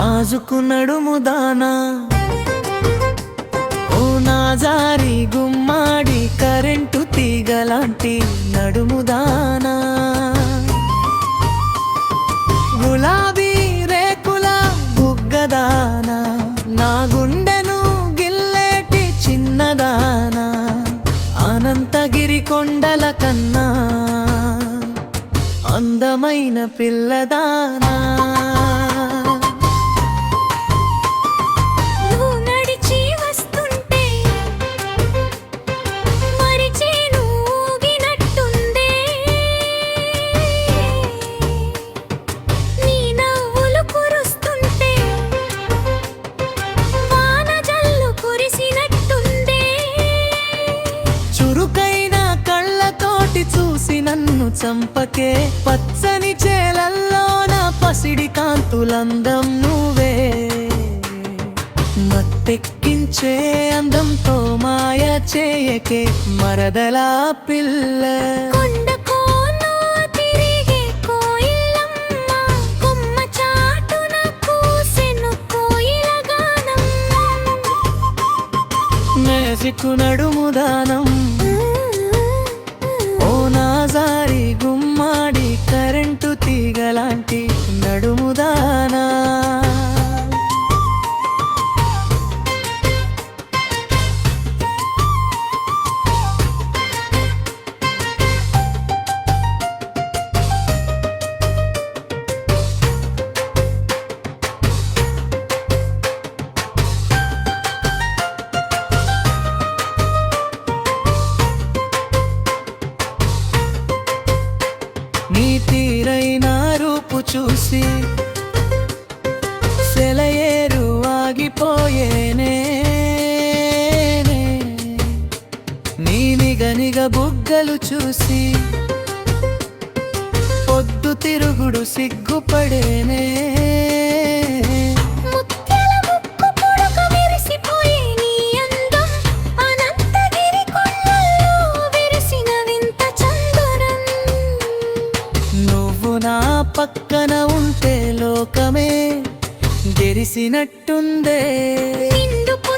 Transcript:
ఆజుకు నడుము దానా. ఓ నాజారి గుమ్మాడి కరెంటు తీగలాంటి నడుము దానా. గులాబీ రేకుల బుగ్గదానా నా గుండెను గిల్లేటి చిన్నదానా అనంతగిరి కొండల కన్నా అందమైన పిల్లదానా నన్ను చంపకే పచ్చని చేలల్లోన పసిడి కాంతులందం నువ్వే. మత్తెక్కించే అందంతో మాయ చేయకే మరదలా పిల్ల. కొండ కోన దానా నీ తీరైనా చూసి సెలయేరు ఆగిపోయేనే. నీ నిగనిగ బుగ్గలు చూసి పొద్దు తిరుగుడు సిగ్గుపడేనే. నా పక్కన ఉంటే లోకమే గెరిసినట్టుందే. నిండుకు